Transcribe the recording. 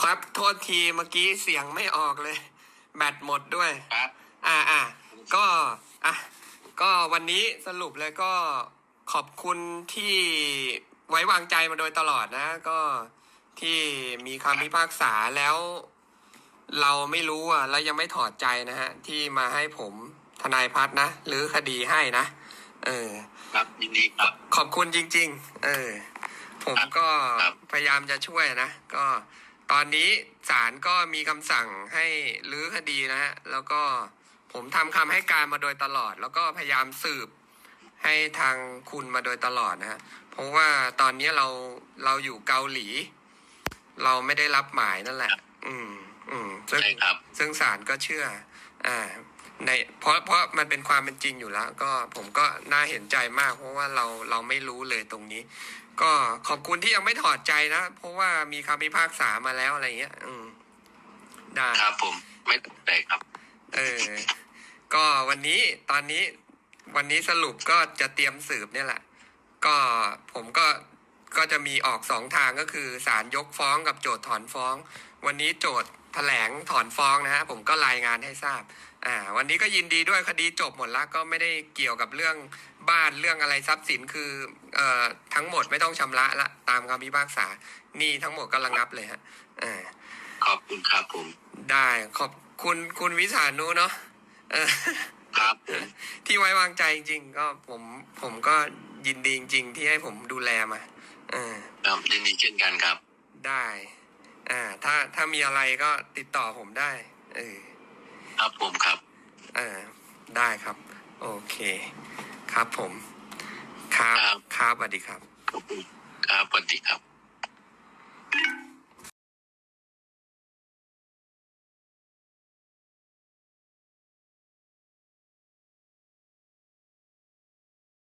ครับ โทษทีเมื่อกี้เสียงไม่ออกเลย แบตหมดด้วย ครับ อ่าอ่าก็อะก็วันนี้สรุปเลยก็ขอบคุณที่ไว้วางใจมาโดยตลอดนะ ก็ที่มีคำพิพากษาแล้ว เราไม่รู้อะแล้วยังไม่ถอดใจนะฮะ ที่มาให้ผมทนายพัฒน์นะหรือคดีให้นะ เออ ครับยินดีครับ ขอบคุณจริง ๆ เออ ผมก็ครับพยายามจะช่วยนะ ก็ ตอนนี้ศาลก็มีคำสั่งให้รื้อคดีนะฮะ แล้วก็ผมทำคำให้การมาโดยตลอด แล้วก็พยายามสืบให้ทางคุณมาโดยตลอดนะฮะ เพราะว่าตอนนี้เราเราอยู่เกาหลี เราไม่ได้รับหมายนั่นแหละ อืม อืมซึ่งใช่ครับซึ่งศาลก็เชื่อ อ่า ในเพราะเพราะมันเป็นความเป็นจริงอยู่แล้ว ก็ผมก็น่าเห็นใจมาก เพราะว่าเราเราไม่รู้เลยตรงนี้ ก็ขอบคุณที่ยังไม่ถอดใจนะเพราะว่ามีคำพิพากษามาแล้วอะไรเงี้ย อืมได้ครับผมไม่ติดใจครับ เออ ก็วันนี้ตอนนี้วันนี้สรุปก็จะเตรียมสืบเนี่ยแหละ ก็ผมก็ ก็จะมีออกสองทางก็คือศาลยกฟ้องกับโจทย์ถอนฟ้อง วันนี้โจทย์แถลงถอนฟ้องนะฮะผมก็รายงานให้ทราบอ่าวันนี้ก็ยินดีด้วยคดีจบหมดแล้วก็ไม่ได้เกี่ยวกับเรื่องบ้านเรื่องอะไรทรัพย์สินคือเอ่อทั้งหมดไม่ต้องชำระละตามคำพิพากษาหนี่ทั้งหมดก็ระงับเลยฮะอ่าขอบคุณครับผม ได้ขอบคุณคุณวิสานุเนาะเออ ครับผมที่ไว้วางใจจริงๆก็ผมผมก็ยินดีจริง ๆ ที่ให้ผมดูแลมาเออครับยินดีเช่นกันครับ ได้อ่าถ้าถ้ามีอะไรก็ติดต่อผมได้ เออครับผมครับ เออได้ครับ โอเค ครับผม ครับครับครับสวัสดีครับขอบคุณครับสวัสดีครับ